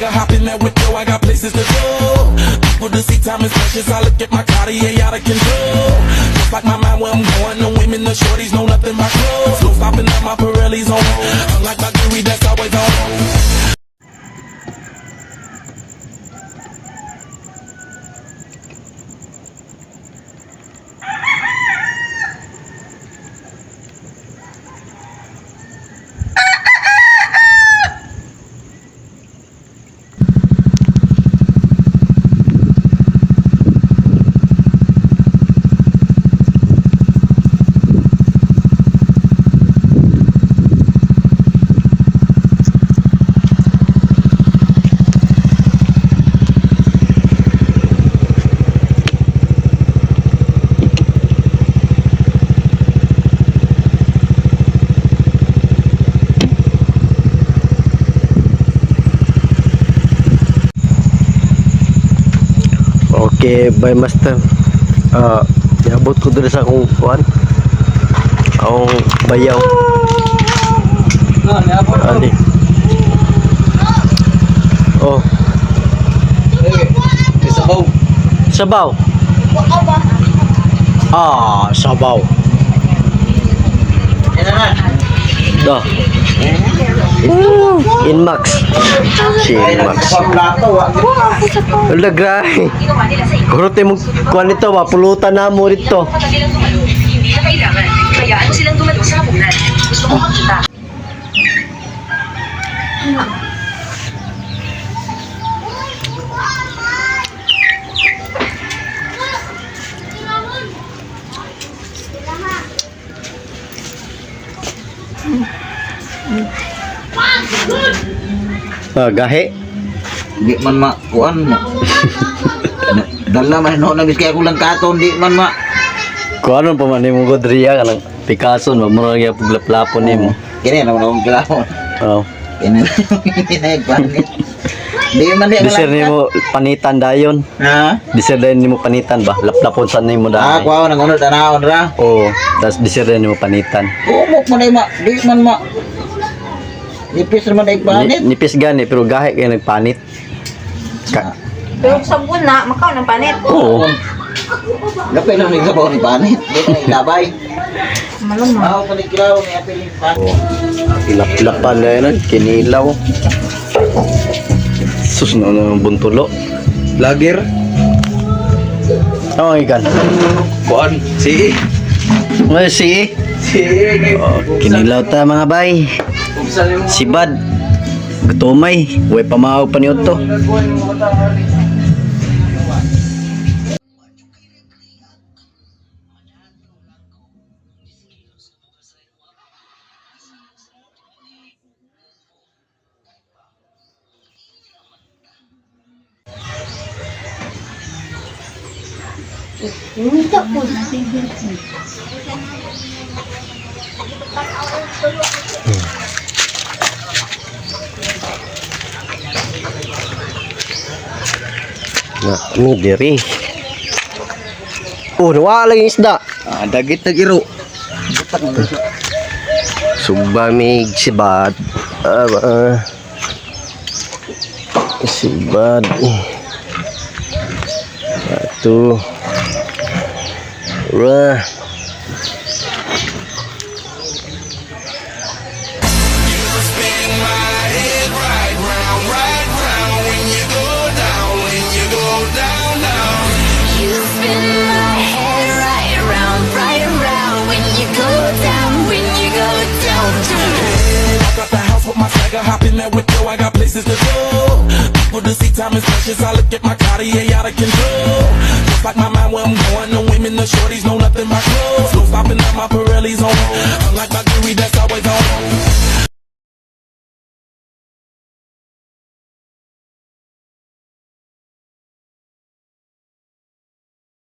swagger, hop in that window, I got places to go. People to see time is precious, I look at my Cartier out of control. Just like my mind where I'm going, the women, the shorties know nothing but clothes. No stopping at my Pirelli's on. Okay, bye master. Ah, iabot ko dito sa akong kuan. Akong bayaw. Ani. Oh, Isabaw. sabaw. Ah, sabaw. Dah. Inmax. Si Inmax. Wala grahe. Kurutin mo kuan nito, mapulutan na mo dito. Hindi na kailangan. Hayaan mo silang tumalo sa hapunan. Gusto ko makita. Ah, gahe. Di man ma, kuan mo. Dala man no nabis kaya kulang katon di man ma. Kuan pa man nimo Godria kanang Picasso no mo nga paglaplapon nimo. Kini na akong kilahon. Oh. Kini na panit. Di man di Disir nimo panitan dayon. Ha? Disir dayon nimo panitan ba? Laplapon sa nimo Ah, dayon. kuha nang unod tanawon ra. Oo. Tas disir dayon nimo panitan. Umok man ay ma, di man ma. Nipis naman Ni, panit. nipis gani pero gahe kay nagpanit. Ka Pero sa na, makaw ng panit. Oo. Gapay lang ning sabaw ni panit. Di na ilabay. Malong mo. Ah, panig kilaw ni apil ni panit. Ilap-lapan na yun, kinilaw. Sus na ano buntulo. Lager. Oh, ikan. Kuan. Si. Ay, si. Si. Oh, kinilaw ta mga bay. Si Bad. Gutumay. Huwag pamahaw pa niyo to. Na, ano diri? Oh, nawala yung isda. Ah, dagit na giro. Subamig si Bad. Ah, ah. si Bad. Satu. Wah. put my swagger, hop in there with yo. I got places to go. People to see, time is precious. I look at my Cartier out of control. Just like my mind where I'm going. No women, no shorties, no nothing but clothes. No stopping at my Pirellis on.